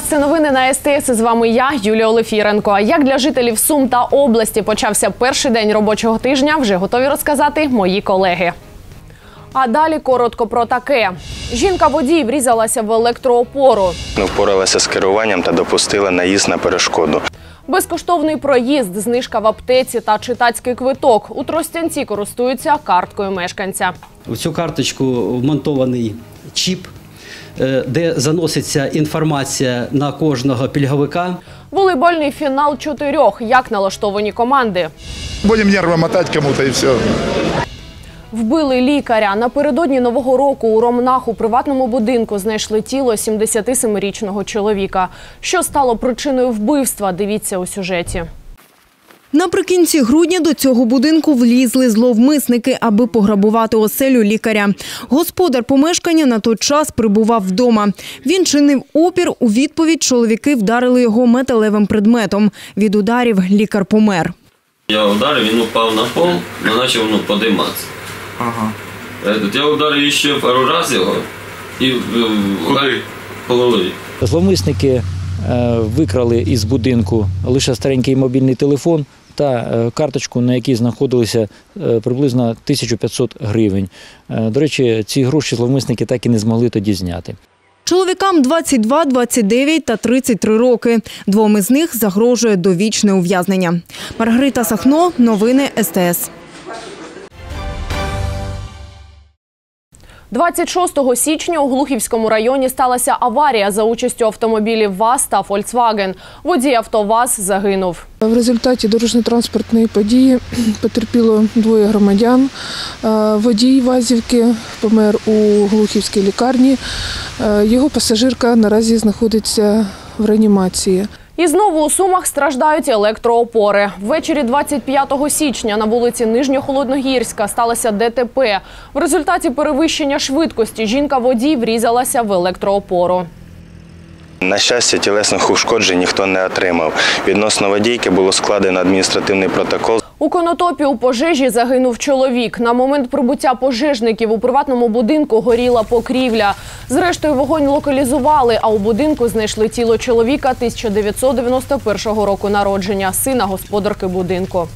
Вас. Це новини на СТС. З вами я, Юлія Олефіренко. А як для жителів Сум та області почався перший день робочого тижня, вже готові розказати мої колеги. А далі коротко про таке: жінка водій врізалася в електроопору. Не впоралася з керуванням та допустила наїзд на перешкоду. Безкоштовний проїзд, знижка в аптеці та читацький квиток. У Тростянці користуються карткою мешканця. В цю карточку вмонтований чіп, де заноситься інформація на кожного пільговика. Волейбольний фінал чотирьох. Як налаштовані команди? Будем нервы мотать кому-то и все. Вбили лікаря. Напередодні нового року у Ромнах у приватному будинку знайшли тіло 77-річного чоловіка. Що стало причиною вбивства? Дивіться у сюжеті. Наприкінці грудня до цього будинку влізли зловмисники, аби пограбувати оселю лікаря. Господар помешкання на той час прибував вдома. Він чинив опір. У відповідь чоловіки вдарили його металевим предметом. Від ударів лікар помер. Я ударив, він упав на пол, ну, почав ну, подиматися. Ага. Я ударив ще пару разів його і Куди? по голові. Зловмисники е, викрали із будинку лише старенький мобільний телефон та е, карточку, на якій знаходилися е, приблизно 1500 гривень. Е, До речі, ці гроші зловмисники так і не змогли тоді зняти. Чоловікам 22, 29 та 33 роки. Двом із них загрожує довічне ув'язнення. Маргарита Сахно, новини СТС. 26 січня у Глухівському районі сталася аварія за участю автомобілів ВАЗ та Фольксваген. Водій авто ВАЗ загинув. В результаті дорожньо-транспортної події потерпіло двоє громадян. Е, Водій Вазівки помер у Глухівській лікарні. Е, Його пасажирка наразі знаходиться в реанімації. І знову у Сумах страждають електроопори. Ввечері 25 січня на вулиці Нижньохолодногірська сталося ДТП. В результаті перевищення швидкості жінка-водій врізалася в електроопору. На щастя, тілесних ушкоджень ніхто не отримав. Відносно водійки було складено адміністративний протокол. У Конотопі у пожежі загинув чоловік. На момент прибуття пожежників у приватному будинку горіла покрівля. Зрештою, вогонь локалізували, а у будинку знайшли тіло чоловіка 1991 року народження, сина господарки будинку.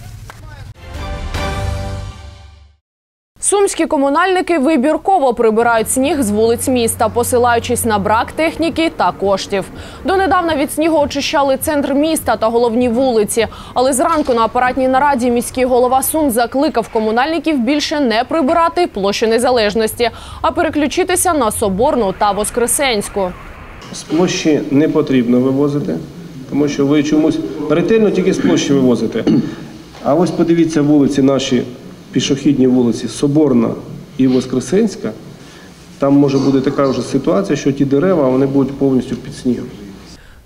Сумські комунальники вибірково прибирають сніг з вулиць міста, посилаючись на брак техніки та коштів. Донедавна від снігу очищали центр міста та головні вулиці. Але зранку на апаратній нараді міський голова Сум закликав комунальників більше не прибирати площу незалежності, а переключитися на Соборну та Воскресенську. З площі не потрібно вивозити, тому що ви чомусь ретельно тільки з площі вивозите. А ось подивіться вулиці наші пішохідні вулиці Соборна і Воскресенська. Там може бути така вже ситуація, що ті дерева вони будуть повністю під снігом.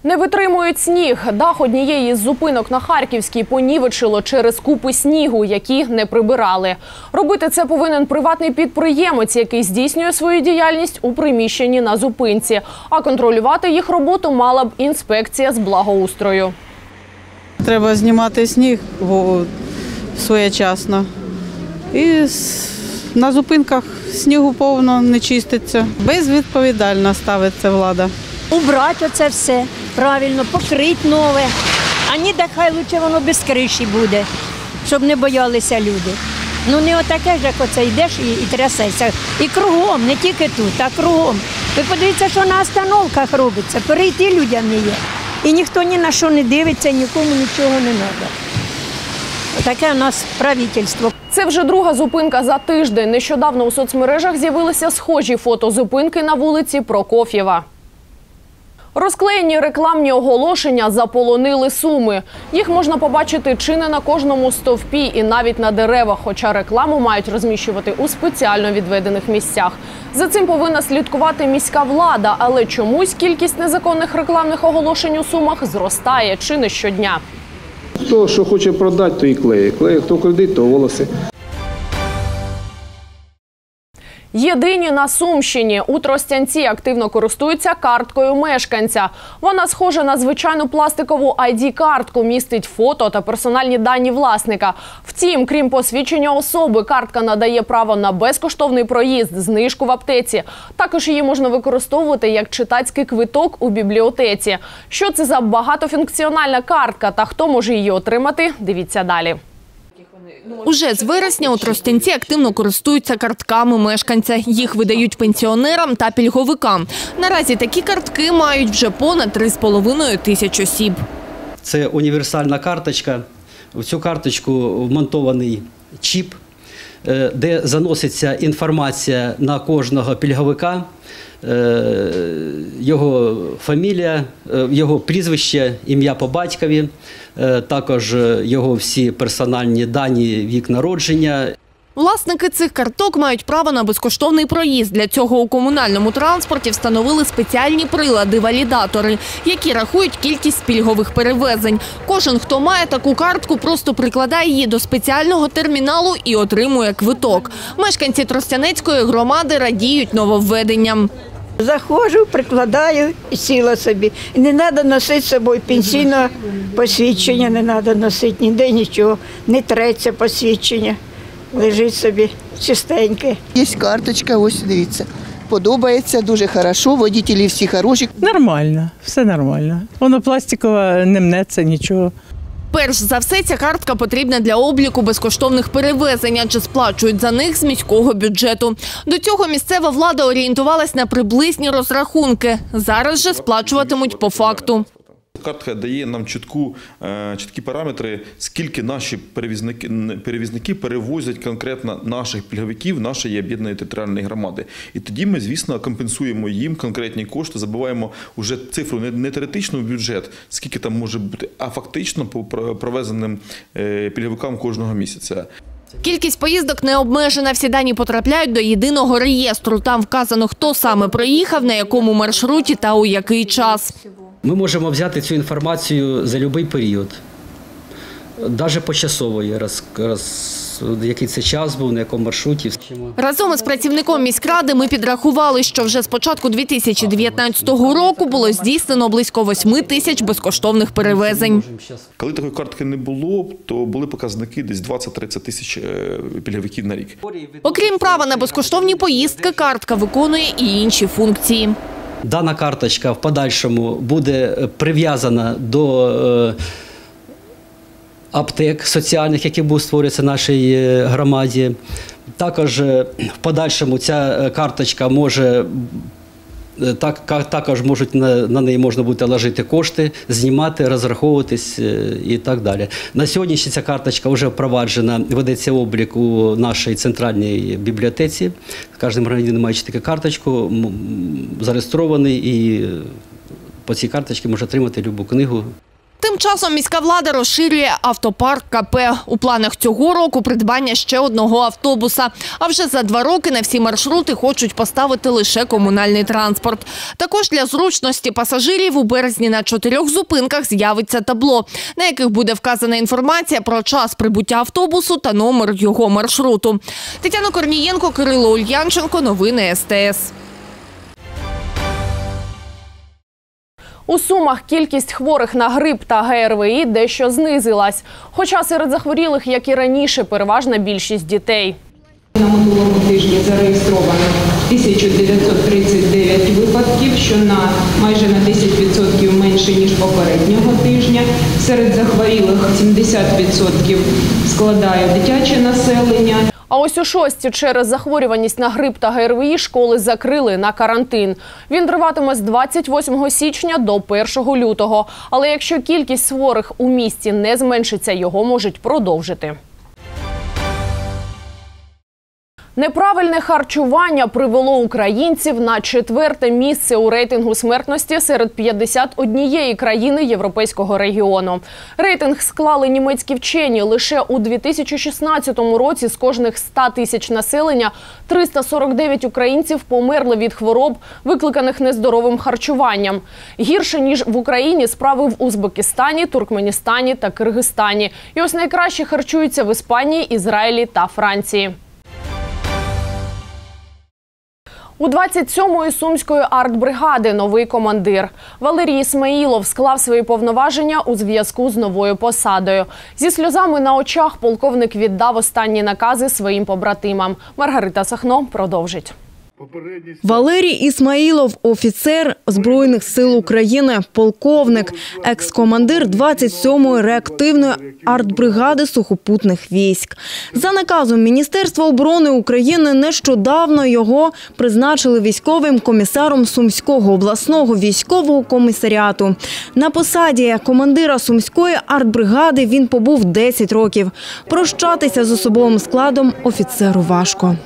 Не витримують сніг. Дах однієї з зупинок на Харківській понівечило через купи снігу, які не прибирали. Робити це повинен приватний підприємець, який здійснює свою діяльність у приміщенні на зупинці. А контролювати їх роботу мала б інспекція з благоустрою. Треба знімати сніг своєчасно. І на зупинках снігу повно не чиститься. Безвідповідально ставиться влада. Убрати оце все правильно, покрити нове. А ні, так хай лучше воно без криші буде, щоб не боялися люди. Ну не отаке ж, як оце йдеш і, і трясешся. І кругом, не тільки тут, а кругом. Ви подивіться, що на остановках робиться. Перейти людям не є. І ніхто ні на що не дивиться, нікому нічого не треба. Таке у нас правительство. Це вже друга зупинка за тиждень. Нещодавно у соцмережах з'явилися схожі фото зупинки на вулиці Прокоф'єва. Розклеєні рекламні оголошення заполонили суми. Їх можна побачити чи не на кожному стовпі і навіть на деревах, хоча рекламу мають розміщувати у спеціально відведених місцях. За цим повинна слідкувати міська влада, але чомусь кількість незаконних рекламних оголошень у сумах зростає чи не щодня. Хто що хоче продати, то і клеє. Клеє, хто кредит, то волоси. Єдині на Сумщині у Тростянці активно користуються карткою мешканця. Вона схожа на звичайну пластикову ID-картку, містить фото та персональні дані власника. Втім, крім посвідчення особи, картка надає право на безкоштовний проїзд, знижку в аптеці. Також її можна використовувати як читацький квиток у бібліотеці. Що це за багатофункціональна картка та хто може її отримати? Дивіться далі. Уже з вересня у Тростянці активно користуються картками мешканця. Їх видають пенсіонерам та пільговикам. Наразі такі картки мають вже понад 3,5 тисяч осіб. Це універсальна карточка. В цю карточку вмонтований чіп, де заноситься інформація на кожного пільговика, е, його фамілія, е, його прізвище, ім'я по батькові, е, також його всі персональні дані, вік народження. Власники цих карток мають право на безкоштовний проїзд. Для цього у комунальному транспорті встановили спеціальні прилади-валідатори, які рахують кількість пільгових перевезень. Кожен, хто має таку картку, просто прикладає її до спеціального терміналу і отримує квиток. Мешканці Тростянецької громади радіють нововведенням. Заходжу, прикладаю і сіла собі. Не треба носити з собою пенсійне посвідчення, не треба носити ніде нічого, не треться посвідчення. Лежить собі чистеньке. Є карточка, ось дивіться. Подобається дуже хорошо, водителі всі хороші. Нормально, все нормально. Воно пластикове, не мнеться нічого. Перш за все, ця картка потрібна для обліку безкоштовних перевезень, адже сплачують за них з міського бюджету. До цього місцева влада орієнтувалась на приблизні розрахунки. Зараз же сплачуватимуть по факту. Картка дає нам чітку, е, чіткі параметри, скільки наші перевізники, перевізники перевозять конкретно наших пільговиків нашої об'єднаної територіальної громади. І тоді ми, звісно, компенсуємо їм конкретні кошти, забуваємо вже цифру не, теоретично в бюджет, скільки там може бути, а фактично по провезеним е, пільговикам кожного місяця. Кількість поїздок не обмежена. Всі дані потрапляють до єдиного реєстру. Там вказано, хто саме проїхав, на якому маршруті та у який час. Ми можемо взяти цю інформацію за будь-який період, навіть почасово, роз, роз, який це час був, на якому маршруті. Разом із працівником міськради ми підрахували, що вже з початку 2019 року було здійснено близько 8 тисяч безкоштовних перевезень. Коли такої картки не було, то були показники десь 20-30 тисяч е, пільговиків на рік. Окрім права на безкоштовні поїздки, картка виконує і інші функції. Дана карточка в подальшому буде прив'язана до е, аптек соціальних, які будуть створюватися в нашій е, громаді. Також е, в подальшому ця е, карточка може. Так, також можуть на, на неї можна буде ложити кошти, знімати, розраховуватись і так далі. На сьогодні ще ця карточка вже впроваджена, ведеться облік у нашій центральній бібліотеці. Кожен громадянин має таку карточку, зареєстрований і по цій карточці може отримати будь-яку книгу. Тим часом міська влада розширює автопарк КП. У планах цього року придбання ще одного автобуса. А вже за два роки на всі маршрути хочуть поставити лише комунальний транспорт. Також для зручності пасажирів у березні на чотирьох зупинках з'явиться табло, на яких буде вказана інформація про час прибуття автобусу та номер його маршруту. Тетяна Корнієнко, Кирило Ульянченко. Новини СТС. У Сумах кількість хворих на грип та ГРВІ дещо знизилась. Хоча серед захворілих, як і раніше, переважна більшість дітей. На минулому тижні зареєстровано 1939 випадків, що на майже на 10% менше ніж попереднього тижня. Серед захворілих 70% складає дитяче населення. А ось у шості через захворюваність на грип та ГРВІ школи закрили на карантин. Він триватиме з 28 січня до 1 лютого. Але якщо кількість хворих у місті не зменшиться, його можуть продовжити. Неправильне харчування привело українців на четверте місце у рейтингу смертності серед 51 країни європейського регіону. Рейтинг склали німецькі вчені. Лише у 2016 році з кожних 100 тисяч населення 349 українців померли від хвороб, викликаних нездоровим харчуванням. Гірше ніж в Україні справи в Узбекистані, Туркменістані та Киргизстані. І ось найкраще харчуються в Іспанії, Ізраїлі та Франції. У 27-ї сумської артбригади новий командир Валерій Ісмаїлов склав свої повноваження у зв'язку з новою посадою. Зі сльозами на очах полковник віддав останні накази своїм побратимам. Маргарита Сахно продовжить. Валерій Ісмаїлов – офіцер Збройних сил України, полковник, екс-командир 27-ї реактивної артбригади сухопутних військ. За наказом Міністерства оборони України нещодавно його призначили військовим комісаром Сумського обласного військового комісаріату. На посаді командира Сумської артбригади він побув 10 років. Прощатися з особовим складом офіцеру важко.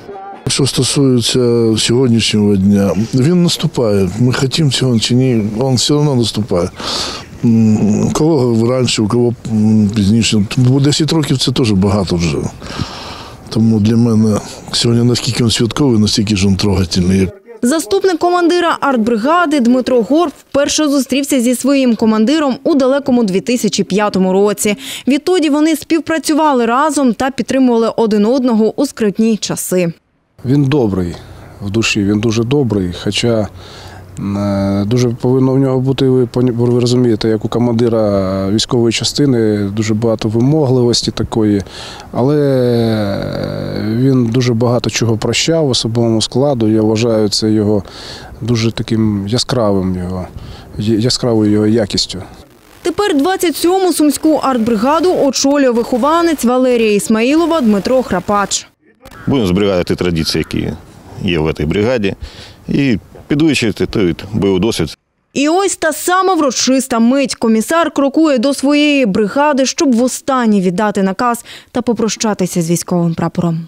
Що стосується сьогоднішнього дня, він наступає. Ми хочемо цього чи ні, він все одно наступає. Кого раніше, у кого пізніше. Бо 10 років це теж багато вже. Тому для мене сьогодні наскільки він святковий, настільки ж він трогательний. Заступник командира артбригади Дмитро Горб вперше зустрівся зі своїм командиром у далекому 2005 році. Відтоді вони співпрацювали разом та підтримували один одного у скрутні часи. Він добрий в душі, він дуже добрий. Хоча е, дуже повинно в нього бути, ви розумієте, як у командира військової частини, дуже багато вимогливості такої, але він дуже багато чого прощав особовому складу. Я вважаю це його дуже таким яскравим його, яскравою його якістю. Тепер 27-му сумську артбригаду очолює вихованець Валерія Ісмаїлова Дмитро Храпач. Будемо зберігати ті традиції, які є в цій бригаді, і підвищити той бойовий досвід. І ось та сама врочиста мить. Комісар крокує до своєї бригади, щоб востаннє віддати наказ та попрощатися з військовим прапором.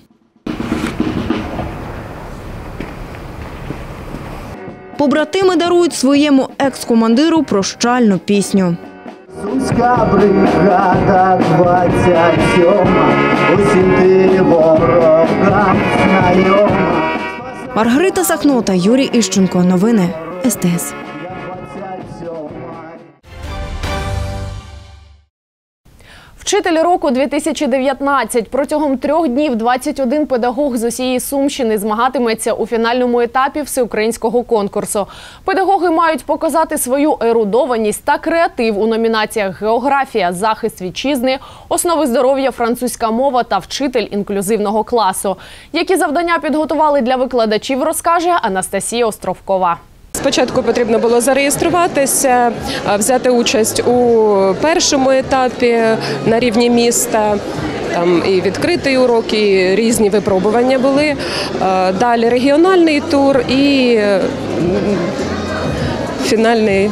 Побратими дарують своєму екс-командиру прощальну пісню. Сумська бригада 27, усім ти ворогам знайома. Маргарита Сахно та Юрій Іщенко. Новини СТС. Вчитель року 2019. Протягом трьох днів 21 педагог з усієї Сумщини змагатиметься у фінальному етапі всеукраїнського конкурсу. Педагоги мають показати свою ерудованість та креатив у номінаціях географія, захист вітчизни, основи здоров'я, французька мова та вчитель інклюзивного класу. Які завдання підготували для викладачів, розкаже Анастасія Островкова. Спочатку потрібно було зареєструватися, взяти участь у першому етапі на рівні міста. Там і відкритий урок, і різні випробування були. Далі регіональний тур і фінальний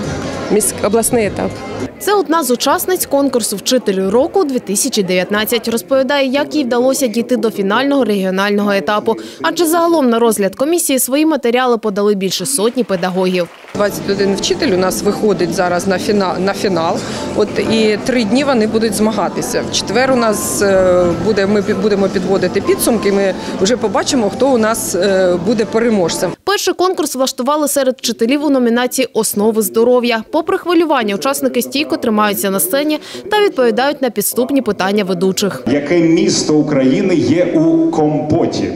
міськ- обласний етап. Це одна з учасниць конкурсу Вчителю року 2019 Розповідає, як їй вдалося дійти до фінального регіонального етапу. Адже загалом на розгляд комісії свої матеріали подали більше сотні педагогів. 21 вчитель у нас виходить зараз на фінал, на фінал. От і три дні вони будуть змагатися. В четвер у нас е, буде. Ми будемо підводити підсумки. Ми вже побачимо, хто у нас е, буде переможцем. Перший конкурс влаштували серед вчителів у номінації Основи здоров'я. Попри хвилювання, учасники стійко тримаються на сцені та відповідають на підступні питання ведучих. Яке місто України є у компоті?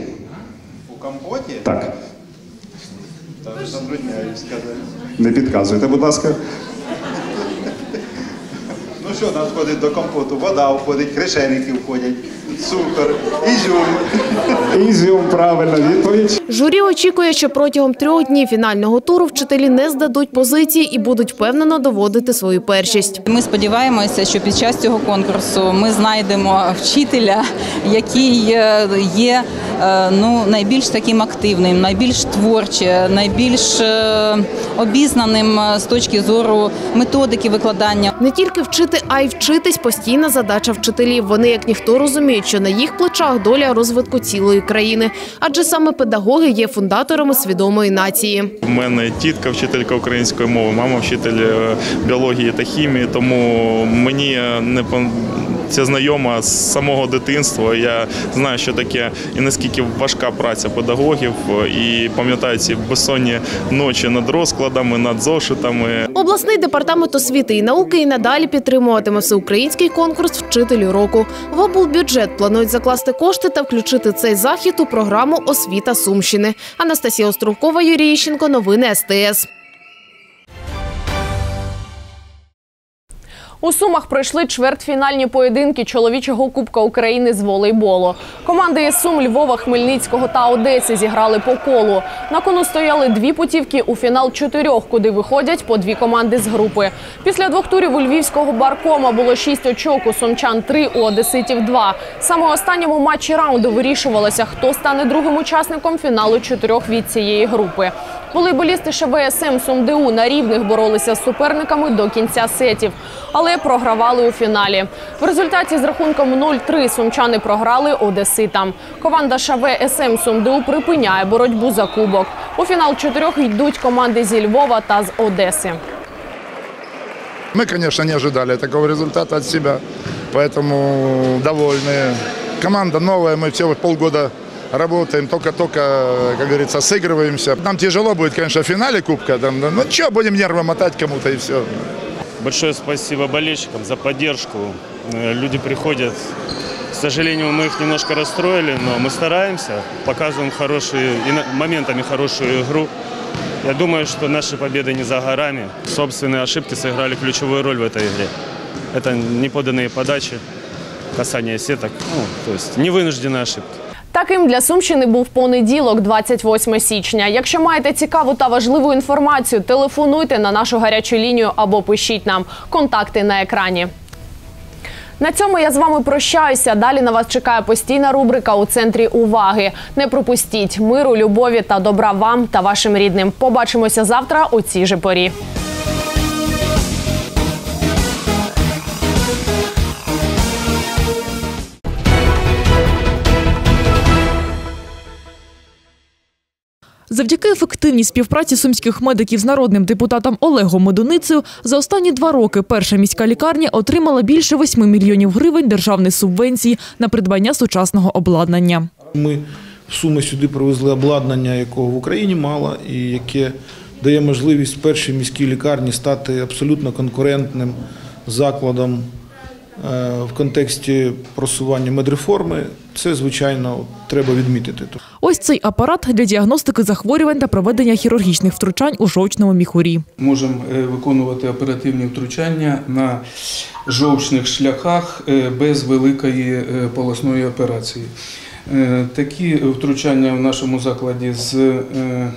У компоті? Так, Та затрудняюсь сказати. не підказуйте, будь ласка. Ну що там входить до компоту? Вода входить, кришеники входять, цукор, ізюм. Ізюм, правильна відповідь. Журі очікує, що протягом трьох днів фінального туру вчителі не здадуть позиції і будуть впевнено доводити свою першість. Ми сподіваємося, що під час цього конкурсу ми знайдемо вчителя, який е, є е, ну, найбільш таким активним, найбільш творчим, найбільш е, обізнаним з точки зору методики викладання. Не тільки вчити, а й вчитись постійна задача вчителів. Вони, як ніхто, розуміють, що на їх плечах доля розвитку цілої країни, адже саме педагоги є фундаторами свідомої нації. У мене тітка вчителька української мови, мама вчитель е, біології та хімії, тому мені не це знайома з самого дитинства. Я знаю, що таке і наскільки важка праця педагогів, і пам'ятаю ці безсонні ночі над розкладами, над зошитами. Обласний департамент освіти і науки і надалі підтримуватиме всеукраїнський конкурс вчителю року. В облбюджет планують закласти кошти та включити цей захід у програму Освіта Сумщини. Анастасія Островкова, Юрій Іщенко. Новини СТС. У Сумах пройшли чвертьфінальні поєдинки чоловічого Кубка України з волейболу. Команди із Сум, Львова, Хмельницького та Одеси зіграли по колу. На кону стояли дві путівки у фінал чотирьох, куди виходять по дві команди з групи. Після двох турів у львівського баркома було шість очок, у сумчан три, у одеситів два. Саме останньому матчі раунду вирішувалося, хто стане другим учасником фіналу чотирьох від цієї групи. Волейболісти ШВСМ СумДУ на рівних боролися з суперниками до кінця сетів, але програвали у фіналі. В результаті з рахунком 0-3 сумчани програли одеситам. Команда ШВСМ СумДУ припиняє боротьбу за кубок. У фінал чотирьох йдуть команди зі Львова та з Одеси. Мы, конечно, не ожидали такого результата от себя, поэтому довольны. Команда новая, мы все вот полгода работаем, только-только, как говорится, сыгрываемся. Нам тяжело будет, конечно, в финале Кубка, там, ну что, будем нервы мотать кому-то и все. Большое спасибо болельщикам за поддержку. Э, Люди приходят. К сожалению, мы их немножко расстроили, но мы стараемся, показываем хорошие, моментами хорошую игру. Я думаю, что наши победы не за горами. Собственные ошибки сыграли ключевую роль в этой игре. Это неподанные подачи, касание сеток, ну, то есть невынужденные ошибки. Таким для Сумщини був понеділок, 28 січня. Якщо маєте цікаву та важливу інформацію, телефонуйте на нашу гарячу лінію або пишіть нам. Контакти на екрані. На цьому я з вами прощаюся. Далі на вас чекає постійна рубрика у центрі уваги. Не пропустіть миру, любові та добра вам та вашим рідним. Побачимося завтра у цій же порі. Завдяки ефективній співпраці сумських медиків з народним депутатом Олегом Медуницею за останні два роки перша міська лікарня отримала більше 8 мільйонів гривень державної субвенції на придбання сучасного обладнання. Ми в Суми сюди привезли обладнання, якого в Україні мало, і яке дає можливість першій міській лікарні стати абсолютно конкурентним закладом в контексті просування медреформи. Це, звичайно, треба відмітити. Ось цей апарат для діагностики захворювань та проведення хірургічних втручань у жовчному міхурі. Можемо е, виконувати оперативні втручання на жовчних шляхах е, без великої е, полосної операції. Е, Такі втручання в нашому закладі з е,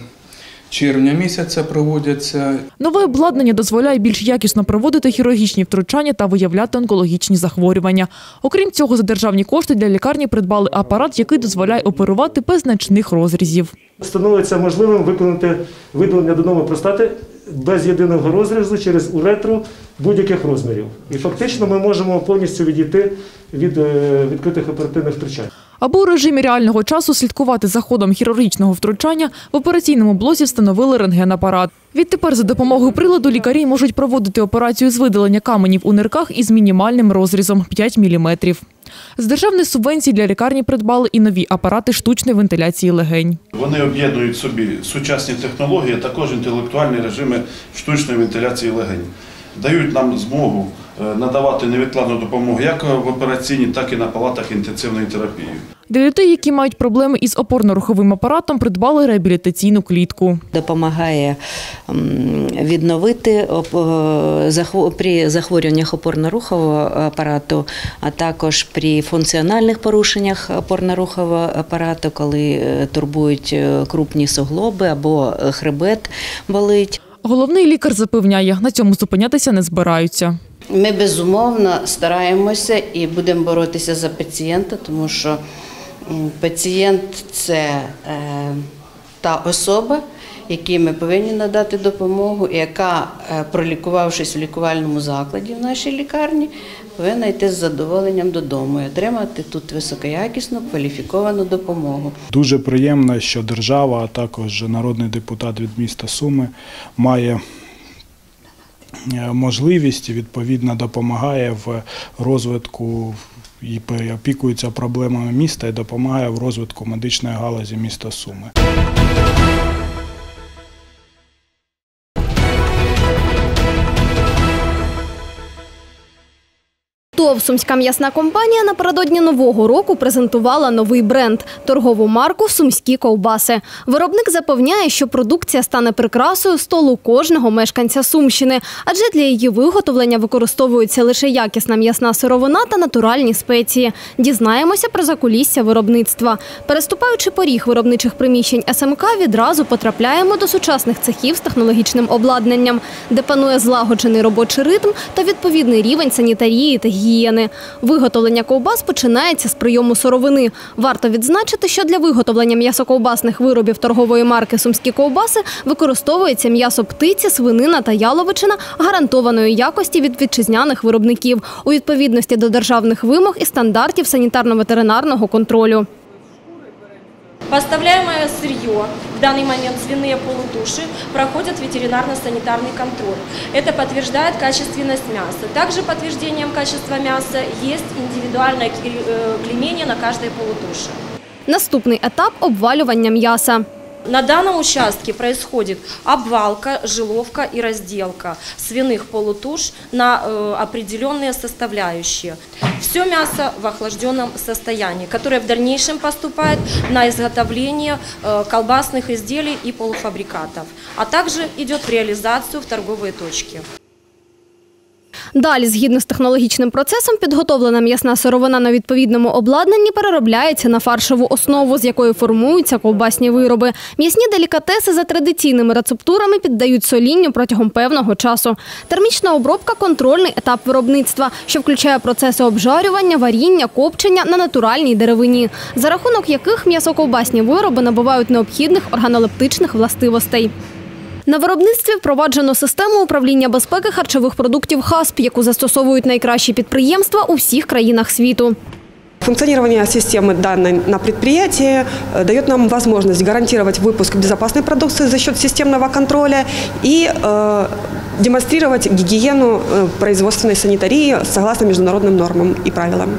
червня місяця проводяться. Нове обладнання дозволяє більш якісно проводити хірургічні втручання та виявляти онкологічні захворювання. Окрім цього, за державні кошти для лікарні придбали апарат, який дозволяє оперувати без значних розрізів. Становиться можливим виконати видалення нової простати без єдиного розрізу через уретру будь-яких розмірів. І фактично ми можемо повністю відійти від е, відкритих оперативних втручань. Аби у режимі реального часу слідкувати за ходом хірургічного втручання, в операційному блоці встановили рентгенапарат. Відтепер за допомогою приладу лікарі можуть проводити операцію з видалення каменів у нирках із мінімальним розрізом 5 мм. З державної субвенції для лікарні придбали і нові апарати штучної вентиляції легень. Вони об'єднують собі сучасні технології, а також інтелектуальні режими штучної вентиляції легень. Дають нам змогу надавати невідкладну допомогу як в операційній, так і на палатах інтенсивної терапії. Для людей, які мають проблеми із опорно-руховим апаратом, придбали реабілітаційну клітку. допомагає відновити е, при захворюваннях опорно-рухового апарату, а також при функціональних порушеннях опорно-рухового апарату, коли е, турбують е, крупні суглоби або е, хребет болить. Головний лікар запевняє, на цьому зупинятися не збираються. Ми безумовно стараємося і будемо боротися за пацієнта, тому що пацієнт це е, та особа, якій ми повинні надати допомогу, яка, е, пролікувавшись в лікувальному закладі в нашій лікарні, повинна йти з задоволенням додому і отримати тут високоякісну кваліфіковану допомогу. Дуже приємно, що держава, а також народний депутат від міста Суми має можливість відповідно допомагає в розвитку і опікується проблемами міста і допомагає в розвитку медичної галузі міста Суми. ТОВ «Сумська м'ясна компанія» напередодні Нового року презентувала новий бренд – торгову марку «Сумські ковбаси». Виробник запевняє, що продукція стане прикрасою столу кожного мешканця Сумщини, адже для її виготовлення використовується лише якісна м'ясна сировина та натуральні спеції. Дізнаємося про закулісся виробництва. Переступаючи поріг виробничих приміщень СМК, відразу потрапляємо до сучасних цехів з технологічним обладнанням, де панує злагоджений робочий ритм та відповідний рівень санітарії та гігієни. Виготовлення ковбас починається з прийому сировини. Варто відзначити, що для виготовлення м'ясоковбасних виробів торгової марки «Сумські ковбаси» використовується м'ясо птиці, свинина та яловичина гарантованої якості від вітчизняних виробників у відповідності до державних вимог і стандартів санітарно-ветеринарного контролю. Поставляемое сырье, в данный момент свиные полутуши, проходят ветеринарно-санитарный контроль. Это подтверждает качественность мяса. Также подтверждением качества мяса есть индивидуальное ки- э, клеймение на каждой полутуши. Наступний етап – обвалювання м'яса. На данном участке происходит обвалка, жиловка и разделка свиных полутуш на э, определенные составляющие. Все мясо в охлажденном состоянии, которое в дальнейшем поступает на изготовление э, колбасных изделий и полуфабрикатов, а также идет в реализацию в торговые точки. Далі, згідно з технологічним процесом, підготовлена м'ясна сировина на відповідному обладнанні переробляється на фаршову основу, з якої формуються ковбасні вироби. М'ясні делікатеси за традиційними рецептурами піддають солінню протягом певного часу. Термічна обробка контрольний етап виробництва, що включає процеси обжарювання, варіння, копчення на натуральній деревині, за рахунок яких м'ясоковбасні вироби набувають необхідних органолептичних властивостей. На виробництві впроваджено систему управління безпеки харчових продуктів ХАСП, яку застосовують найкращі підприємства у всіх країнах світу. Функционирование системы данной на предприятии э, дает нам возможность гарантировать выпуск безопасной продукции за счет системного контроля и э, демонстрировать гигиену э, производственной санитарии согласно международным нормам и правилам.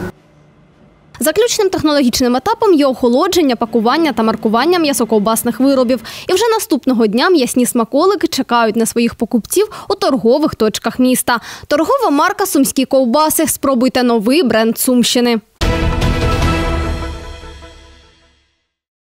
Заключним технологічним етапом є охолодження, пакування та маркування м'ясоковбасних виробів. І вже наступного дня м'ясні смаколики чекають на своїх покупців у торгових точках міста. Торгова марка «Сумські ковбаси». Спробуйте новий бренд Сумщини.